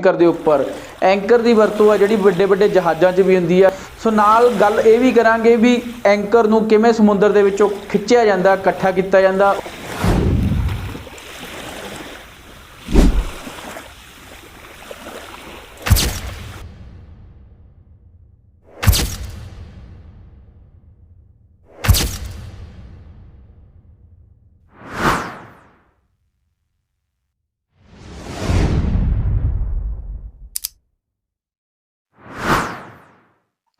Anchor ਦੇ ਉੱਪਰ। Anchor ਦੀ ਵਰਤੋਂ ਆ ਜਿਹੜੀ ਵੱਡੇ ਵੱਡੇ ਜਹਾਜ਼ਾਂ 'ਚ ਵੀ ਹੁੰਦੀ ਆ। ਸੋ ਨਾਲ ਗੱਲ ਇਹ ਵੀ ਕਰਾਂਗੇ ਵੀ ਐਂਕਰ ਨੂੰ ਕਿਵੇਂ ਸਮੁੰਦਰ ਦੇ ਵਿੱਚੋਂ ਖਿੱਚਿਆ ਜਾਂਦਾ, ਇਕੱਠਾ ਕੀਤਾ ਜਾਂਦਾ।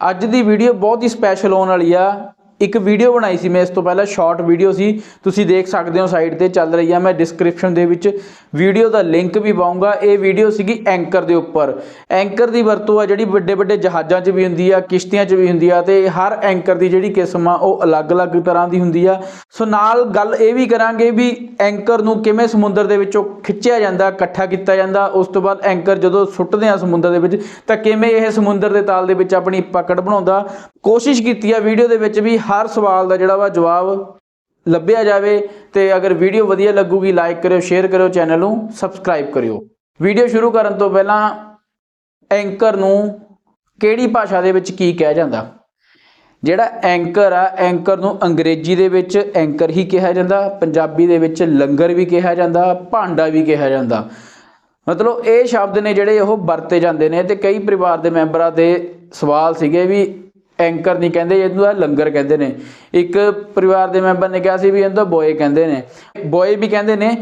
ਅੱਜ ਦੀ ਵੀਡੀਓ ਬਹੁਤ ਹੀ ਸਪੈਸ਼ਲ ਹੋਣ ਵਾਲੀ ਆ। ਇੱਕ ਵੀਡੀਓ ਬਣਾਈ ਸੀ ਮੈਂ, ਇਸ ਤੋਂ ਪਹਿਲਾਂ ਸ਼ਾਰਟ ਵੀਡੀਓ ਸੀ। ਤੁਸੀਂ ਦੇਖ ਸਕਦੇ ਹੋ ਸਾਈਡ ਤੇ ਚੱਲ ਰਹੀ ਆ, ਮੈਂ ਡਿਸਕ੍ਰਿਪਸ਼ਨ ਦੇ ਵਿੱਚ ਵੀਡੀਓ ਦਾ ਲਿੰਕ ਵੀ ਪਾਉਂਗਾ ਇਹ ਵੀਡੀਓ ਸੀਗੀ ਐਂਕਰ ਦੇ ਉੱਪਰ। ਐਂਕਰ ਦੀ ਵਰਤੋਂ ਆ ਜਿਹੜੀ ਵੱਡੇ ਵੱਡੇ ਜਹਾਜ਼ਾਂ 'ਚ ਵੀ ਹੁੰਦੀ ਆ, ਕਿਸ਼ਤੀਆਂ 'ਚ ਵੀ ਹੁੰਦੀ ਆ ਤੇ ਹਰ ਐਂਕਰ ਦੀ ਜਿਹੜੀ ਕਿਸਮ ਆ, ਉਹ ਅਲੱਗ-ਅਲੱਗ ਤਰ੍ਹਾਂ ਦੀ ਹੁੰਦੀ ਆ। ਸੋ ਨਾਲ ਗੱਲ ਇਹ ਵੀ ਕਰਾਂਗੇ ਵੀ ਐਂਕਰ ਨੂੰ ਕਿਵੇਂ ਸਮੁੰਦਰ ਦੇ ਵਿੱਚੋਂ ਖਿੱਚਿਆ ਜਾਂਦਾ, ਇਕੱਠਾ ਕੀਤਾ ਜਾਂਦਾ। ਉਸ ਤੋਂ ਬਾਅਦ ਐਂਕਰ ਜਦੋਂ ਸੁੱਟਦੇ ਆ ਸਮੁੰਦਰ ਦੇ ਵਿੱਚ, ਤਾਂ ਕਿਵੇਂ ਇਹ ਸਮੁੰਦਰ ਦੇ ਤਾਲ ਦੇ ਵਿੱਚ ਆਪਣੀ ਪਕੜ ਬਣਾਉਂਦਾ। ਕੋਸ਼ਿਸ਼ ਕੀਤੀ ਆ ਵੀਡੀਓ ਦੇ ਵਿੱਚ ਵੀ ਹਰ ਸਵਾਲ ਦਾ ਜਿਹੜਾ ਵਾ ਜਵਾਬ ਲੱਭਿਆ ਜਾਵੇ ਤੇ ਅਗਰ ਵੀਡੀਓ ਵਧੀਆ ਲੱਗੂਗੀ ਲਾਈਕ ਕਰਿਓ ਸ਼ੇਅਰ ਕਰਿਓ ਚੈਨਲ ਨੂੰ ਸਬਸਕ੍ਰਾਈਬ ਕਰਿਓ। ਵੀਡੀਓ ਸ਼ੁਰੂ ਕਰਨ ਤੋਂ ਪਹਿਲਾਂ ਐਂਕਰ ਨੂੰ ਕਿਹੜੀ ਭਾਸ਼ਾ ਦੇ ਵਿੱਚ ਕੀ ਕਿਹਾ ਜਾਂਦਾ? ਜਿਹੜਾ ਐਂਕਰ ਆ ਐਂਕਰ ਨੂੰ ਅੰਗਰੇਜ਼ੀ ਦੇ ਵਿੱਚ ਐਂਕਰ ਹੀ ਕਿਹਾ ਜਾਂਦਾ, ਪੰਜਾਬੀ ਦੇ ਵਿੱਚ ਲੰਗਰ ਵੀ ਕਿਹਾ ਜਾਂਦਾ, ਭਾਂਡਾ ਵੀ ਕਿਹਾ ਜਾਂਦਾ। ਮਤਲਬ ਇਹ ਸ਼ਬਦ ਨੇ ਜਿਹੜੇ ਉਹ ਵਰਤੇ ਜਾਂਦੇ ਨੇ ਤੇ ਕਈ ਪਰਿਵਾਰ ਦੇ ਮੈਂਬਰਾਂ ਦੇ ਸਵਾਲ ਸੀਗੇ ਵੀ ਐਂਕਰ ਨਹੀਂ ਕਹਿੰਦੇ ਇਹਨੂੰ ਆ ਲੰਗਰ ਕਹਿੰਦੇ ਨੇ। ਇੱਕ ਪਰਿਵਾਰ ਦੇ ਮੈਂਬਰ ਨੇ ਕਿਹਾ ਸੀ ਵੀ ਇਹਨੂੰ ਤਾਂ ਬੋਏ ਕਹਿੰਦੇ ਨੇ। ਬੋਏ ਵੀ ਕਹਿੰਦੇ ਨੇ,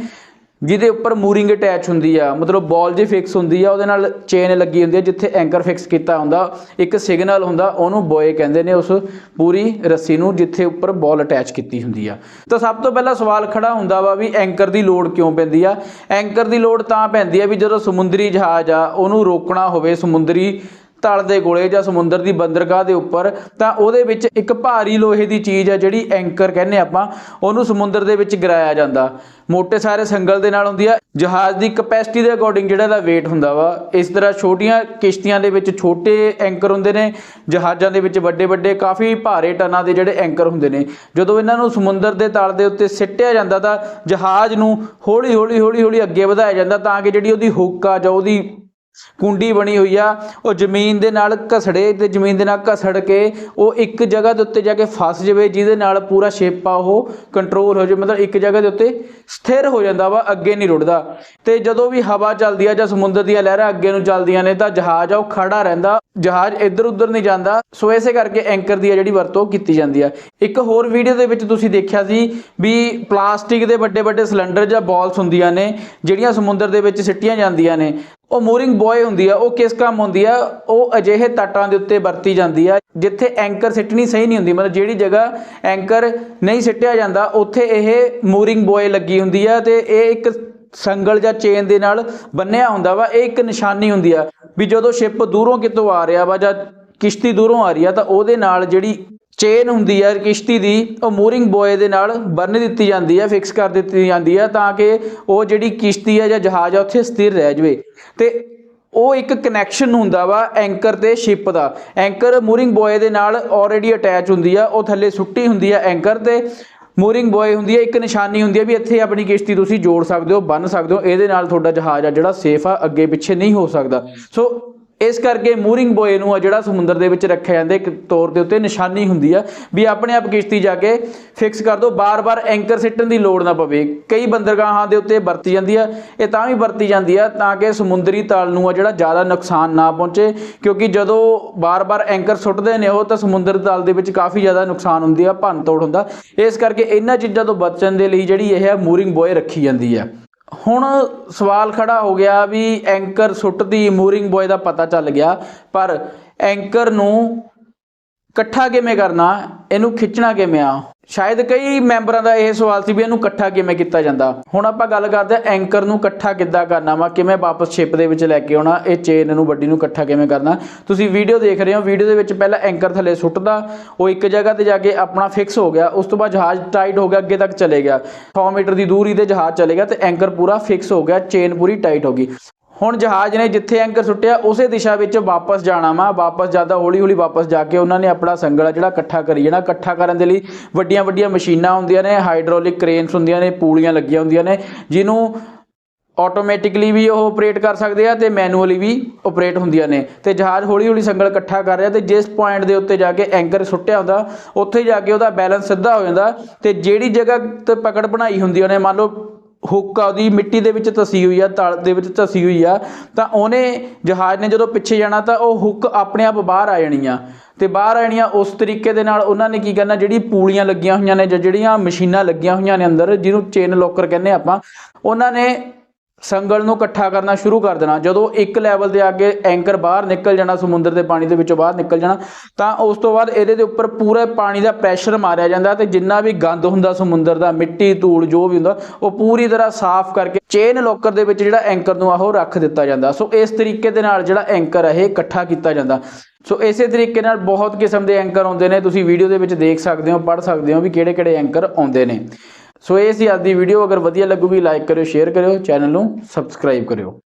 ਜਿਹਦੇ ਉੱਪਰ ਮੂਰਿੰਗ ਅਟੈਚ ਹੁੰਦੀ ਆ, ਮਤਲਬ ਬਾਲ ਜੇ ਫਿਕਸ ਹੁੰਦੀ ਆ, ਉਹਦੇ ਨਾਲ ਚੇਨ ਲੱਗੀ ਹੁੰਦੀ ਆ, ਜਿੱਥੇ ਐਂਕਰ ਫਿਕਸ ਕੀਤਾ ਹੁੰਦਾ, ਇੱਕ ਸਿਗਨਲ ਹੁੰਦਾ, ਉਹਨੂੰ ਬੋਏ ਕਹਿੰਦੇ ਨੇ ਉਸ ਪੂਰੀ ਰੱਸੀ ਨੂੰ, ਜਿੱਥੇ ਉੱਪਰ ਬਾਲ ਅਟੈਚ ਕੀਤੀ ਹੁੰਦੀ ਆ। ਤਾਂ ਸਭ ਤੋਂ ਪਹਿਲਾਂ ਸਵਾਲ ਖੜਾ ਹੁੰਦਾ ਵਾ ਵੀ ਐਂਕਰ ਦੀ ਲੋੜ ਕਿਉਂ ਪੈਂਦੀ ਆ? ਐਂਕਰ ਦੀ ਲੋੜ ਤਾਂ ਪੈਂਦੀ ਆ ਵੀ ਜਦੋਂ ਸਮੁੰਦਰੀ ਜਹਾਜ਼ ਆ, ਉਹਨੂੰ ਰੋਕਣਾ ਹੋਵੇ, ਸਮੁੰਦਰੀ ਤਲ ਦੇ ਕੋਲੇ ਜਾਂ ਸਮੁੰਦਰ ਦੀ ਬੰਦਰਗਾਹ ਦੇ ਉੱਪਰ, ਤਾਂ ਉਹਦੇ ਵਿੱਚ ਇੱਕ ਭਾਰੀ ਲੋਹੇ ਦੀ ਚੀਜ਼ ਹੈ ਜਿਹੜੀ ਐਂਕਰ ਕਹਿੰਦੇ ਆਪਾਂ, ਉਹਨੂੰ ਸਮੁੰਦਰ ਦੇ ਵਿੱਚ ਗਿਰਾਇਆ ਜਾਂਦਾ। ਮੋٹے ਸਾਰੇ ਸੰਗਲ ਦੇ ਨਾਲ ਹੁੰਦੀ ਆ, ਜਹਾਜ਼ ਦੀ ਕਪੈਸਿਟੀ ਦੇ ਅਕੋਰਡਿੰਗ ਜਿਹੜਾ ਦਾ weight ਹੁੰਦਾ ਵਾ, ਇਸ ਤਰ੍ਹਾਂ ਛੋਟੀਆਂ ਕਿਸ਼ਤੀਆਂ ਦੇ ਵਿੱਚ ਛੋਟੇ ਐਂਕਰ ਹੁੰਦੇ ਨੇ, ਜਹਾਜ਼ਾਂ ਦੇ ਵਿੱਚ ਵੱਡੇ ਵੱਡੇ, ਕਾਫੀ ਭਾਰੇ ਟਨਾਂ ਦੇ ਜਿਹੜੇ ਐਂਕਰ ਹੁੰਦੇ ਨੇ। ਜਦੋਂ ਇਹਨਾਂ ਨੂੰ ਸਮੁੰਦਰ ਦੇ ਤਲ ਦੇ ਉੱਤੇ ਸਿੱਟਿਆ ਜਾਂਦਾ ਤਾਂ ਜਹਾਜ਼ ਨੂੰ ਹੌਲੀ ਹੌਲੀ ਹੌਲੀ ਹੌਲੀ ਅੱਗੇ ਵਧਾਇਆ ਜਾਂਦਾ ਤਾਂ ਕਿ ਜਿਹੜੀ ਉਹਦੀ ਹੁੱਕ ਆ ਜਾਂ ਉਹਦੀ ਕੁੰਡੀ ਬਣੀ ਹੋਈ ਆ, ਉਹ ਜ਼ਮੀਨ ਦੇ ਨਾਲ ਘਸੜੇ ਤੇ ਜ਼ਮੀਨ ਦੇ ਨਾਲ ਘਸੜ ਕੇ ਉਹ ਇੱਕ ਜਗ੍ਹਾ ਦੇ ਉੱਤੇ ਜਾ ਕੇ ਫਸ ਜਾਵੇ, ਜਿਹਦੇ ਨਾਲ ਪੂਰਾ ਸ਼ੇਪ ਆ ਉਹ ਕੰਟਰੋਲ ਹੋ ਜਾਵੇ, ਮਤਲਬ ਇੱਕ ਜਗ੍ਹਾ ਦੇ ਉੱਤੇ ਸਥਿਰ ਹੋ ਜਾਂਦਾ ਵਾ, ਅੱਗੇ ਨਹੀਂ ਰੁੜਦਾ। ਤੇ ਜਦੋਂ ਵੀ ਹਵਾ ਚੱਲਦੀ ਆ ਜਾਂ ਸਮੁੰਦਰ ਦੀਆਂ ਲਹਿਰਾਂ ਅੱਗੇ ਨੂੰ ਚੱਲਦੀਆਂ ਨੇ, ਤਾਂ ਜਹਾਜ਼ ਆ, ਉਹ ਖੜਾ ਰਹਿੰਦਾ। ਜਹਾਜ਼ ਇੱਧਰ ਉੱਧਰ ਨਹੀਂ ਜਾਂਦਾ। ਸੋ ਇਸੇ ਕਰਕੇ ਐਂਕਰ ਦੀ ਆ ਜਿਹੜੀ ਵਰਤੋਂ ਕੀਤੀ ਜਾਂਦੀ ਆ। ਇੱਕ ਹੋਰ ਵੀਡੀਓ ਦੇ ਵਿੱਚ ਤੁਸੀਂ ਦੇਖਿਆ ਸੀ ਵੀ ਪਲਾਸਟਿਕ ਦੇ ਵੱਡੇ ਵੱਡੇ ਸਿਲੰਡਰ ਜਾਂ ਬਾਲਸ ਹੁੰਦੀਆਂ ਨੇ, ਜਿਹੜੀਆਂ ਸਮੁੰਦਰ ਦੇ ਵਿੱਚ ਸਿੱਟੀਆਂ ਜਾਂਦੀਆਂ ਨੇ। ਉਹ ਮੂਰਿੰਗ ਬੋਏ ਹੁੰਦੀ ਆ, ਉਹ ਕਿਸ ਕੰਮ ਹੁੰਦੀ ਆ, ਉਹ ਅਜਿਹੇ ਤੱਟਾਂ ਦੇ ਉੱਤੇ ਵਰਤੀ ਜਾਂਦੀ ਆ, ਜਿੱਥੇ ਐਂਕਰ ਸਿੱਟਣੀ ਸਹੀ ਨਹੀਂ ਹੁੰਦੀ, ਮਤਲਬ ਜਿਹੜੀ ਜਗ੍ਹਾ ਐਂਕਰ ਨਹੀਂ ਸਿੱਟਿਆ ਜਾਂਦਾ, ਉੱਥੇ ਇਹ ਮੂਰਿੰਗ ਬੋਏ ਲੱਗੀ ਹੁੰਦੀ ਆ ਤੇ ਇਹ ਇੱਕ ਸੰਗਲ ਜਾਂ ਚੇਨ ਦੇ ਨਾਲ ਬੰਨਿਆ ਹੁੰਦਾ ਵਾ, ਇਹ ਇੱਕ ਨਿਸ਼ਾਨੀ ਹੁੰਦੀ ਆ, ਵੀ ਜਦੋਂ ਸ਼ਿਪ ਦੂਰੋਂ ਕਿਤੋਂ ਆ ਰਿਹਾ ਵਾ ਜਾਂ ਕਿਸ਼ਤੀ ਦੂਰੋਂ ਆ ਰਹੀ ਆ, ਤਾਂ ਉਹਦੇ ਨਾਲ ਜਿਹੜੀ ਚੇਨ ਹੁੰਦੀ ਹੈ ਕਿਸ਼ਤੀ ਦੀ, ਉਹ ਮੂਰਿੰਗ ਬੋਏ ਦੇ ਨਾਲ ਬੰਨ ਦਿੱਤੀ ਜਾਂਦੀ ਹੈ ਫਿਕਸ ਕਰ ਦਿੱਤੀ ਜਾਂਦੀ ਹੈ ਤਾਂ ਕਿ ਉਹ ਜਿਹੜੀ ਕਿਸ਼ਤੀ ਆ ਜਾਂ ਜਹਾਜ਼ ਆ, ਉੱਥੇ ਸਥਿਰ ਰਹਿ ਜਾਵੇ। ਤੇ ਉਹ ਇੱਕ ਕਨੈਕਸ਼ਨ ਹੁੰਦਾ ਵਾ ਐਂਕਰ ਤੇ ਸ਼ਿਪ ਦਾ। ਐਂਕਰ ਮੂਰਿੰਗ ਬੋਏ ਦੇ ਨਾਲ ਆਲਰੇਡੀ ਅਟੈਚ ਹੁੰਦੀ ਆ, ਉਹ ਥੱਲੇ ਸੁੱਟੀ ਹੁੰਦੀ ਆ ਐਂਕਰ ਤੇ। ਮੂਰਿੰਗ ਬੋਏ ਹੁੰਦੀ ਹੈ ਇੱਕ ਨਿਸ਼ਾਨੀ ਹੁੰਦੀ ਹੈ ਵੀ ਇੱਥੇ ਆਪਣੀ ਕਿਸ਼ਤੀ ਤੁਸੀਂ ਜੋੜ ਸਕਦੇ ਹੋ ਬੰਨ ਸਕਦੇ ਹੋ, ਇਹਦੇ ਨਾਲ ਤੁਹਾਡਾ ਜਹਾਜ਼ ਆ ਜਿਹੜਾ ਸੇਫ ਆ, ਅੱਗੇ ਪਿੱਛੇ ਨਹੀਂ ਹੋ ਸਕਦਾ। ਸੋ ਇਸ ਕਰਕੇ ਮੂਰਿੰਗ ਬੋਏ ਨੂੰ ਆ ਜਿਹੜਾ ਸਮੁੰਦਰ ਦੇ ਵਿੱਚ ਰੱਖਿਆ ਜਾਂਦਾ, ਇੱਕ ਤੌਰ ਦੇ ਉੱਤੇ ਨਿਸ਼ਾਨੀ ਹੁੰਦੀ ਆ, ਵੀ ਆਪਣੇ ਆਪ ਕਿਸ਼ਤੀ ਜਾ ਕੇ ਫਿਕਸ ਕਰ ਦਿਓ ਬਾਰ-ਬਾਰ ਐਂਕਰ ਸਿੱਟਣ ਦੀ ਲੋੜ ਨਾ ਪਵੇ। ਕਈ ਬੰਦਰਗਾਹਾਂ ਦੇ ਉੱਤੇ ਵਰਤੀ ਜਾਂਦੀ ਆ, ਇਹ ਤਾਂ ਵੀ ਵਰਤੀ ਜਾਂਦੀ ਆ, ਤਾਂ ਕਿ ਸਮੁੰਦਰੀ ਤਲ ਨੂੰ ਆ ਜਿਹੜਾ ਜ਼ਿਆਦਾ ਨੁਕਸਾਨ ਨਾ ਪਹੁੰਚੇ, ਕਿਉਂਕਿ ਜਦੋਂ ਬਾਰ-ਬਾਰ ਐਂਕਰ ਸੁੱਟਦੇ ਨੇ ਉਹ, ਤਾਂ ਸਮੁੰਦਰ ਤਲ ਦੇ ਵਿੱਚ ਕਾਫੀ ਜ਼ਿਆਦਾ ਨੁਕਸਾਨ ਹੁੰਦੀ ਆ ਭੰਨ ਤੋੜ ਹੁੰਦਾ। ਇਸ ਕਰਕੇ ਇਹਨਾਂ ਚੀਜ਼ਾਂ ਤੋਂ ਬਚਣ ਦੇ ਲਈ ਜਿਹੜੀ ਇਹ ਆ ਮੂਰਿੰਗ ਬੋਏ ਰੱਖੀ ਜਾਂਦੀ ਆ। ਹੁਣ ਸਵਾਲ ਖੜਾ ਹੋ ਗਿਆ ਵੀ ਐਂਕਰ ਸੁੱਟਦੀ ਮੂਰਿੰਗ ਬੋਏ ਦਾ ਪਤਾ ਚੱਲ ਗਿਆ, ਪਰ ਐਂਕਰ ਨੂੰ ਇਕੱਠਾ ਕਿਵੇਂ ਕਰਨਾ, ਇਹਨੂੰ ਖਿੱਚਣਾ ਕਿਵੇਂ ਆ? ਸ਼ਾਇਦ ਕਈ ਮੈਂਬਰਾਂ ਦਾ ਇਹ ਸਵਾਲ ਸੀ ਵੀ ਇਹਨੂੰ ਇਕੱਠਾ ਕਿਵੇਂ ਕੀਤਾ ਜਾਂਦਾ। ਹੁਣ ਆਪਾਂ ਗੱਲ ਕਰਦੇ ਆ ਐਂਕਰ ਨੂੰ ਇਕੱਠਾ ਕਿੱਦਾਂ ਕਰਨਾ ਵਾ, ਕਿਵੇਂ ਵਾਪਸ ਸ਼ਿਪ ਦੇ ਵਿੱਚ ਲੈ ਕੇ ਆਉਣਾ, ਇਹ ਚੇਨ ਨੂੰ, ਵੱਡੀ ਨੂੰ ਇਕੱਠਾ ਕਿਵੇਂ ਕਰਨਾ। ਤੁਸੀਂ ਵੀਡੀਓ ਦੇਖ ਰਹੇ ਹੋ, ਵੀਡੀਓ ਦੇ ਵਿੱਚ ਪਹਿਲਾਂ ਐਂਕਰ ਥੱਲੇ ਸੁੱਟਦਾ, ਉਹ ਇੱਕ ਜਗ੍ਹਾ ਤੇ ਜਾ ਕੇ ਆਪਣਾ ਫਿਕਸ ਹੋ ਗਿਆ, ਉਸ ਤੋਂ ਬਾਅਦ ਜਹਾਜ਼ ਟਾਈਟ ਹੋ ਗਿਆ, ਅੱਗੇ ਤੱਕ ਚਲੇ ਗਿਆ। 100 ਮੀਟਰ ਦੀ ਦੂਰੀ ਤੇ ਜਹਾਜ਼ ਚਲੇ ਗਿਆ ਤੇ ਐਂਕਰ ਪੂਰਾ ਫਿਕਸ ਹੋ ਗਿਆ, ਚੇਨ ਪੂਰੀ ਟਾਈਟ ਹੋ ਗਈ। ਹੁਣ ਜਹਾਜ਼ ਨੇ ਜਿੱਥੇ ਐਂਕਰ ਸੁੱਟਿਆ, ਉਸੇ ਦਿਸ਼ਾ ਵਿੱਚ ਵਾਪਸ ਜਾਣਾ ਵਾ। ਵਾਪਸ ਜਾਂਦਾ ਹੌਲੀ ਹੌਲੀ ਵਾਪਸ ਜਾ ਕੇ ਉਹਨਾਂ ਨੇ ਆਪਣਾ ਸੰਗਲਾ ਜਿਹੜਾ ਇਕੱਠਾ ਕਰੀ ਜਾਣਾ। ਇਕੱਠਾ ਕਰਨ ਦੇ ਲਈ ਵੱਡੀਆਂ ਵੱਡੀਆਂ ਮਸ਼ੀਨਾਂ ਹੁੰਦੀਆਂ ਨੇ, ਹਾਈਡ੍ਰੋਲਿਕ ਕ੍ਰੇਨਸ ਹੁੰਦੀਆਂ ਨੇ, ਪੂਲੀਆਂ ਲੱਗੀਆਂ ਹੁੰਦੀਆਂ ਨੇ, ਜਿਹਨੂੰ ਆਟੋਮੈਟਿਕਲੀ ਵੀ ਉਹ ਆਪਰੇਟ ਕਰ ਸਕਦੇ ਆ ਤੇ ਮੈਨੂਅਲੀ ਵੀ ਆਪਰੇਟ ਹੁੰਦੀਆਂ ਨੇ। ਤੇ ਜਹਾਜ਼ ਹੌਲੀ ਹੌਲੀ ਸੰਗਲ ਇਕੱਠਾ ਕਰ ਰਿਹਾ ਤੇ ਜਿਸ ਪੁਆਇੰਟ ਦੇ ਉੱਤੇ ਜਾ ਕੇ ਐਂਕਰ ਸੁੱਟਿਆ ਹੁੰਦਾ, ਉੱਥੇ ਜਾ ਕੇ ਉਹਦਾ ਬੈਲੈਂਸ ਸਿੱਧਾ ਹੋ ਜਾਂਦਾ ਤੇ ਜਿਹੜੀ ਜਗ੍ਹਾ ਤੇ ਪਕੜ ਬਣਾਈ ਹੁੰਦੀ ਉਹਨੇ, ਮੰਨ ਲਓ ਹੁੱਕ ਆ ਉਹਦੀ ਮਿੱਟੀ ਦੇ ਵਿੱਚ ਧਸੀ ਹੋਈ ਆ, ਤਲ ਦੇ ਵਿੱਚ ਧਸੀ ਹੋਈ ਆ, ਤਾਂ ਉਹਨੇ ਜਹਾਜ਼ ਨੇ ਜਦੋਂ ਪਿੱਛੇ ਜਾਣਾ ਤਾਂ ਉਹ ਹੁੱਕ ਆਪਣੇ ਆਪ ਬਾਹਰ ਆ ਜਾਣੀ ਆ ਤੇ ਬਾਹਰ ਆਣੀਆਂ ਉਸ ਤਰੀਕੇ ਦੇ ਨਾਲ ਉਹਨਾਂ ਨੇ ਕੀ ਕਰਨਾ, ਜਿਹੜੀ ਪੂਲੀਆਂ ਲੱਗੀਆਂ ਹੋਈਆਂ ਨੇ ਜਾਂ ਜਿਹੜੀਆਂ ਮਸ਼ੀਨਾਂ ਲੱਗੀਆਂ ਹੋਈਆਂ ਨੇ ਅੰਦਰ, ਜਿਹਨੂੰ ਚੇਨ ਲੋਕਰ ਕਹਿੰਦੇ ਆਪਾਂ, ਉਹਨਾਂ ਨੇ ਸੰਗਲ ਨੂੰ ਇਕੱਠਾ ਕਰਨਾ ਸ਼ੁਰੂ ਕਰ ਦੇਣਾ। ਜਦੋਂ ਇੱਕ ਲੈਵਲ ਦੇ ਅੱਗੇ ਐਂਕਰ ਬਾਹਰ ਨਿਕਲ ਜਾਣਾ, ਸਮੁੰਦਰ ਦੇ ਪਾਣੀ ਦੇ ਵਿੱਚੋਂ ਬਾਹਰ ਨਿਕਲ ਜਾਣਾ, ਤਾਂ ਉਸ ਤੋਂ ਬਾਅਦ ਇਹਦੇ ਦੇ ਉੱਪਰ ਪੂਰੇ ਪਾਣੀ ਦਾ ਪ੍ਰੈਸ਼ਰ ਮਾਰਿਆ ਜਾਂਦਾ ਤੇ ਜਿੰਨਾ ਵੀ ਗੰਦ ਹੁੰਦਾ ਸਮੁੰਦਰ ਦਾ, ਮਿੱਟੀ ਧੂੜ ਜੋ ਵੀ ਹੁੰਦਾ, ਉਹ ਪੂਰੀ ਤਰ੍ਹਾਂ ਸਾਫ਼ ਕਰਕੇ ਚੇਨ ਲੋਕਰ ਦੇ ਵਿੱਚ ਜਿਹੜਾ ਐਂਕਰ ਨੂੰ ਆ ਉਹ ਰੱਖ ਦਿੱਤਾ ਜਾਂਦਾ। ਸੋ ਇਸ ਤਰੀਕੇ ਦੇ ਨਾਲ ਜਿਹੜਾ ਐਂਕਰ ਹੈ ਇਹ ਇਕੱਠਾ ਕੀਤਾ ਜਾਂਦਾ। ਸੋ ਇਸੇ ਤਰੀਕੇ ਨਾਲ ਬਹੁਤ ਕਿਸਮ ਦੇ ਐਂਕਰ ਆਉਂਦੇ ਨੇ। ਤੁਸੀਂ ਵੀਡੀਓ ਦੇ ਵਿੱਚ ਦੇਖ ਸਕਦੇ ਹੋ, ਪੜ੍ਹ ਸਕਦੇ ਹੋ ਵੀ ਕਿਹੜੇ ਕਿਹੜੇ ਐਂਕਰ ਆਉਂਦੇ ਨੇ। ਸੋ ਇਹ ਸੀ ਅੱਜ ਦੀ ਵੀਡੀਓ ਅਗਰ ਵਧੀਆ ਲੱਗੂਗੀ ਲਾਈਕ ਕਰਿਓ ਸ਼ੇਅਰ ਕਰਿਓ ਚੈਨਲ ਨੂੰ ਸਬਸਕ੍ਰਾਈਬ ਕਰਿਓ।